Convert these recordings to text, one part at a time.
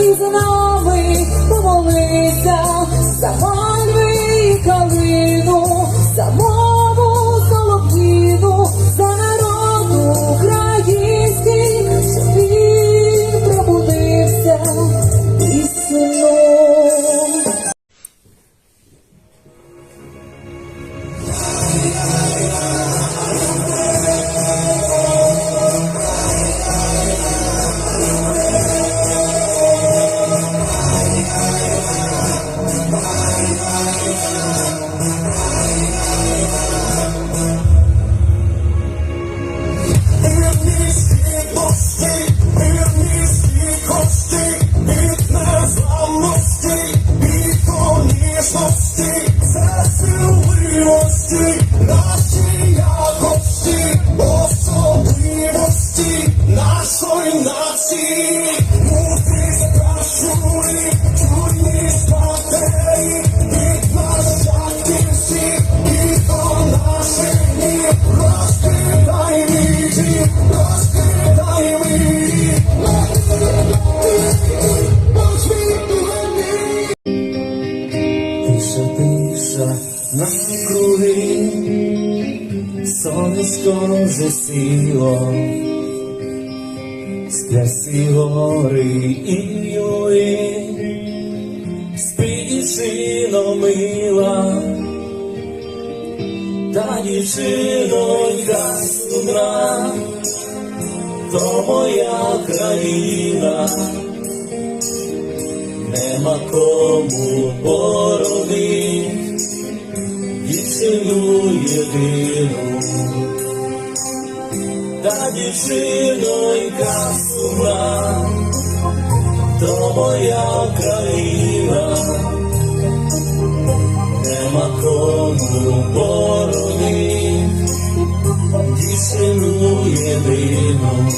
і нами помолися. навкруги, сонечко вже сіло, Склясі гори і юри, спи мила, та дівчинонька сумна, то моя країна. Нема кому борони сину єдину, та дівчинонька сумна, то моя країна, нема кому борони, дівчину єдину.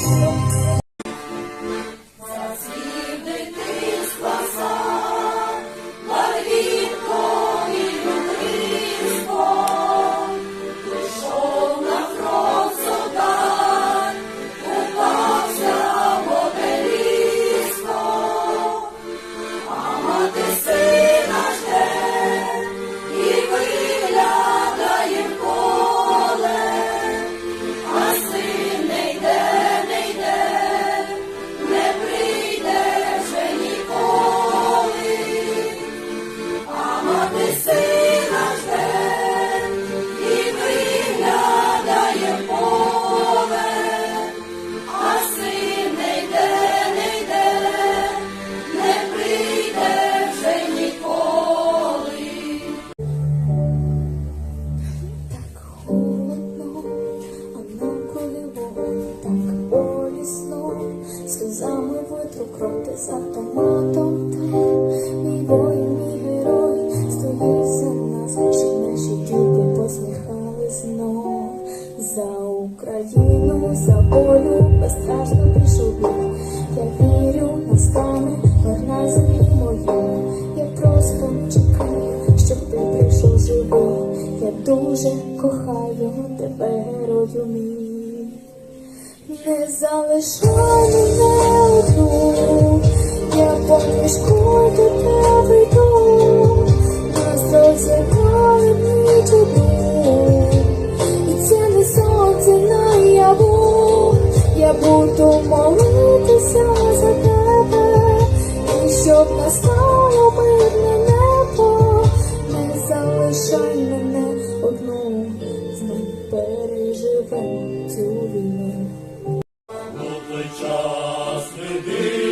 час не дивиться.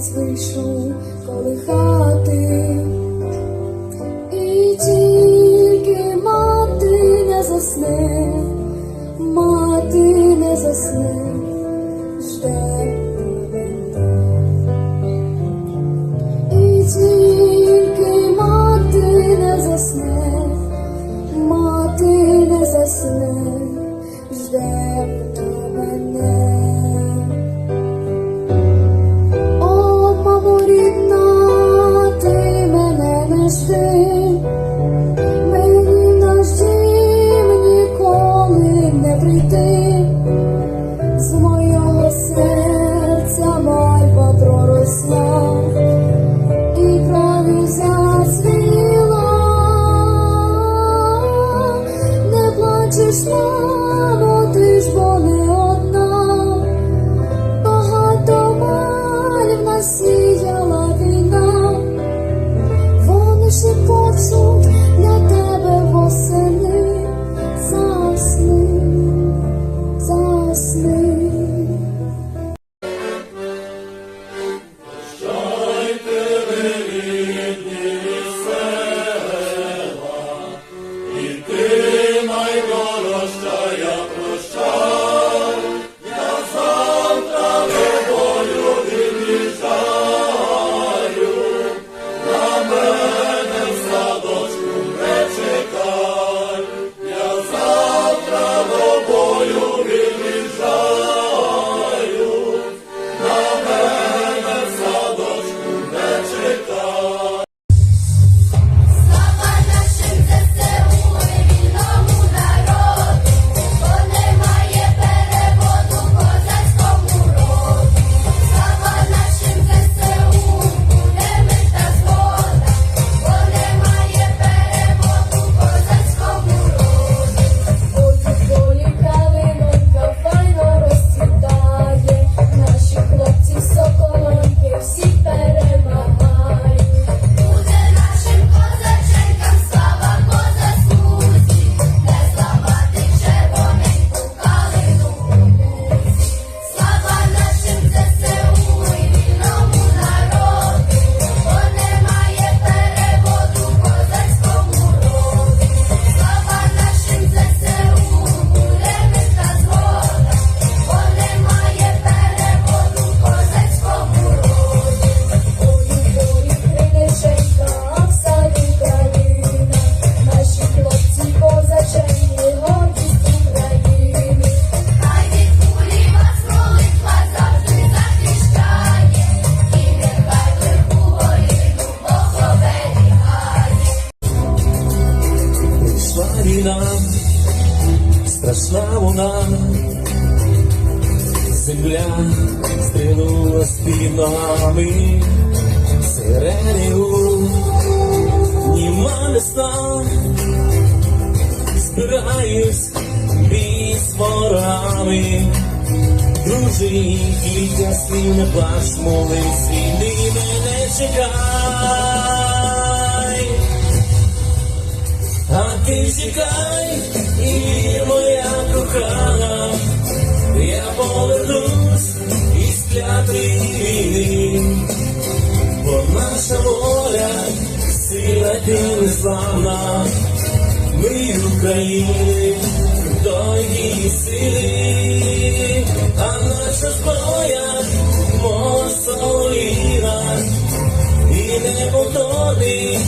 місяць вийшов колихати, і тільки мати не засне. збираюсь крізь ворами. Дружи, кілька слів не плач, молись, війни мене чекай, а ти чекай, і моя кохана, я повернусь із клятої війни, бо наша воля сила ти незламна. України, дорогі сили, а наша зброя мосоліна і неповторний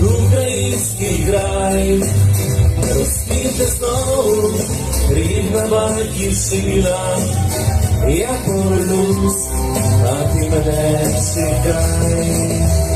український край, розпіте знову рідна батьківщина, я полюс, а ти мене чекай.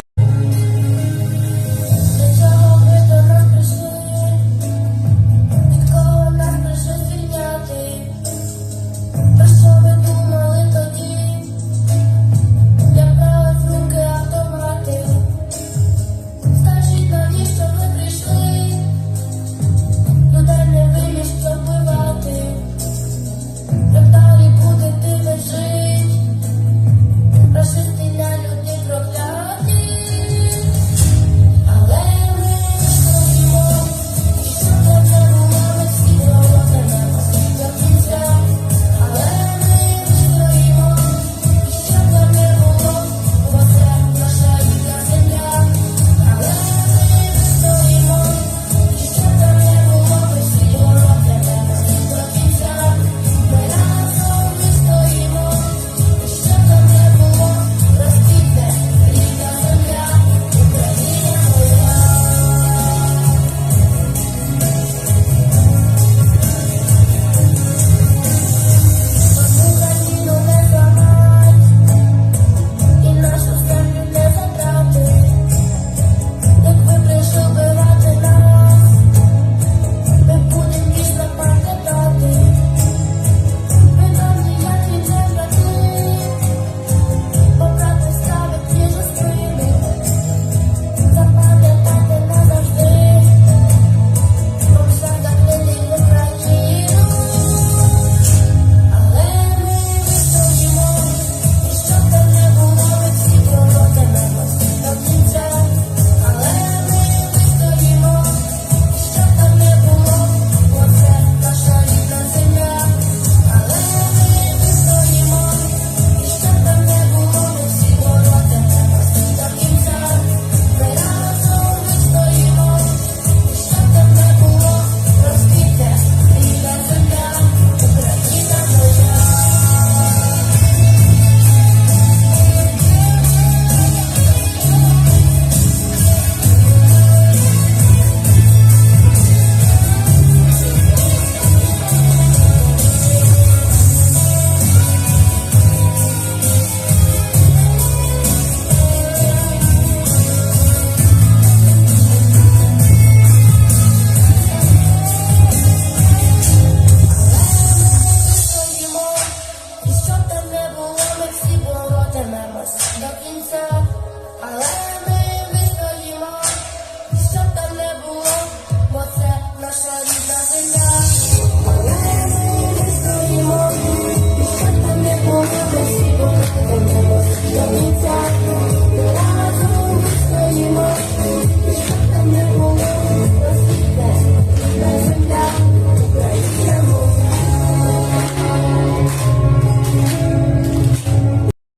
Feliz